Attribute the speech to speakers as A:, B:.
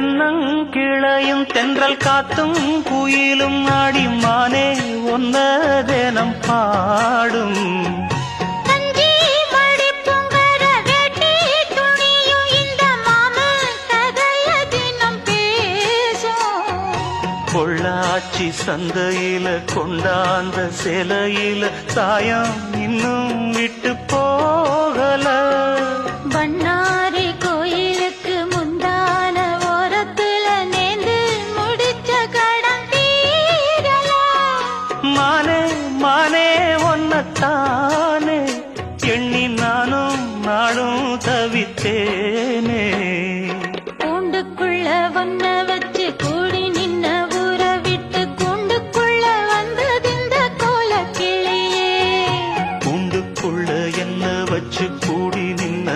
A: தென்னங்கிளையும் தென்றல் காத்தும் குயிலும் ஆடி மானே ஒன்ன தினம் பாடும் பொள்ளாச்சி சந்தையில கொண்டாந்த சிலையில சாயம் இன்னும் விட்டு போகல.
B: பண்ணாரி
A: மானே மானே ஒன்னத்தானே. எண்ணி நானும் நாடும் தவித்தேனே.
B: கூண்டுக்குள்ள வந்த வச்சு கூடி நின்ன ஊற விட்டு கூண்டுக்குள்ள வந்ததிந்த கோல கிளியே
A: கூண்டுக்குள்ள என்ன வச்சு கூடி நின்ன